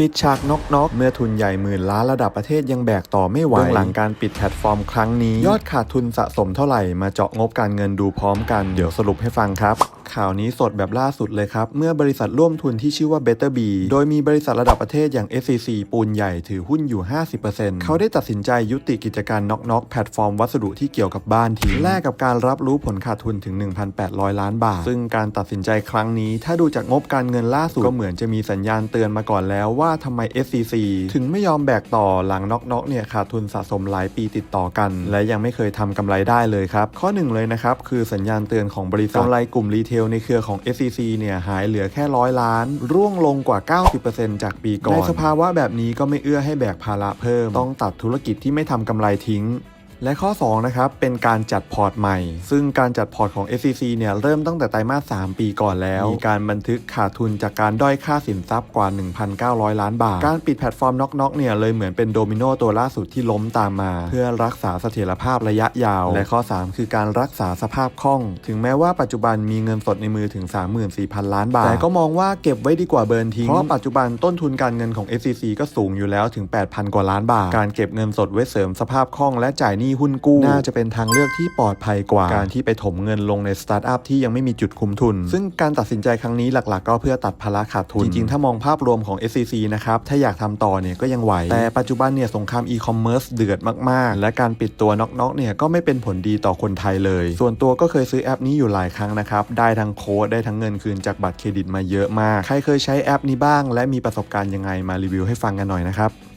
ปิดฉากนกนกเมื่อทุนใหญ่หมื่นล้านระดับประเทศยังแบกต่อไม่ไหวเบื้องหลังการปิดแพลตฟอร์มครั้งนี้ ยอดขาดทุนสะสมเท่าไหร่มาเจาะงบการเงินดูพร้อมกัน เดี๋ยวสรุปให้ฟังครับ ข่าวนี้สดแบบล่าสุดเลยครับ เมื่อบริษัทร่วมทุนที่ชื่อว่า Better B โดยมีบริษัทระดับประเทศอย่าง SCC ปูนใหญ่ถือหุ้นอยู่ 50%เขาได้ตัดสินใจยุติกิจการน็อกน็อกแพลตฟอร์มวัสดุที่เกี่ยวกับบ้านทิ้งแลกกับการรับรู้ผลขาดทุนถึง 1,800 ล้านบาท ซึ่งการตัดสินใจครั้งนี้ ถ้าดูจากงบการเงินล่าสุดก็เหมือนจะมีสัญญาณเตือนมาก่อนแล้วว่าทำไม SCC ถึงไม่ยอมแบกต่อหลังน็อกน็อกเนี่ยขาดทุนสะสมหลายปีติดต่อกัน และยังไม่เคยทำกำไรได้เลยครับข้อหนึ่งเลยนะครับคือสัญญาณเตือนของบริษัทกำไรกลุ่มรีเทลในเครือของ SCC เนี่ยหายเหลือแค่ร้อยล้าน ร่วงลงกว่า 90%จากปีก่อน ในสภาวะแบบนี้ก็ไม่เอื้อให้แบกภาระเพิ่ม ต้องตัดธุรกิจที่ไม่ทำกำไรทิ้ง และข้อ 2 นะครับ เป็นการจัดพอร์ตใหม่ ซึ่งการจัดพอร์ตของ SCC เนี่ย เริ่มตั้งแต่ไตรมาส 3 ปีก่อนแล้ว มีการบันทึกขาดทุนจากการด้อยค่าสินทรัพย์กว่า 1,900 ล้านบาท การปิดแพลตฟอร์มน็อกนเนี่ย เลยเหมือนเป็นโดมิโนตัวล่าสุดที่ล้มตามมา เพื่อรักษาเสถียรภาพระยะยาว และข้อ 3 คือการรักษาสภาพคล่อง ถึงแม้ว่าปัจจุบันมีเงินสดในมือถึง 34,000 ล้านบาท แต่ก็มองว่าเก็บไว้ดีกว่าเบิร์นทิ้ง เพราะปัจจุบันต้นทุนการเงินของ SCC ก็สูงอยู่แล้วถึง 8,000 กว่าล้านบาท การเก็บเงินสดไว้เสริมสภาพคล่องและจ่ายหนี้หุ้นกู้น่าจะเป็นทางเลือกที่ปลอดภัยกว่า การที่ไปถมเงินลงในสตาร์ทอัพที่ยังไม่มีจุดคุ้มทุน ซึ่งการตัดสินใจครั้งนี้หลักๆ ก็เพื่อตัดภาระขาดทุน จริงๆ ถ้ามองภาพรวมของ SCC นะครับ ถ้าอยากทำต่อเนี่ยก็ยังไหว แต่ปัจจุบันเนี่ยสงครามอีคอมเมิร์ซเดือดมากๆ และการปิดตัวน็อกๆเนี่ยก็ไม่เป็นผลดีต่อคนไทยเลย ส่วนตัวก็เคยซื้อแอปนี้อยู่หลายครั้งนะครับได้ทั้งโค้ดได้ทั้งเงินคืนจากบัตรเครดิตมาเยอะมาก ใครเคยใช้แอปนี้บ้าง และมีประสบการณ์ยังไงมารีวิวให้ฟังกันหน่อยนะครับ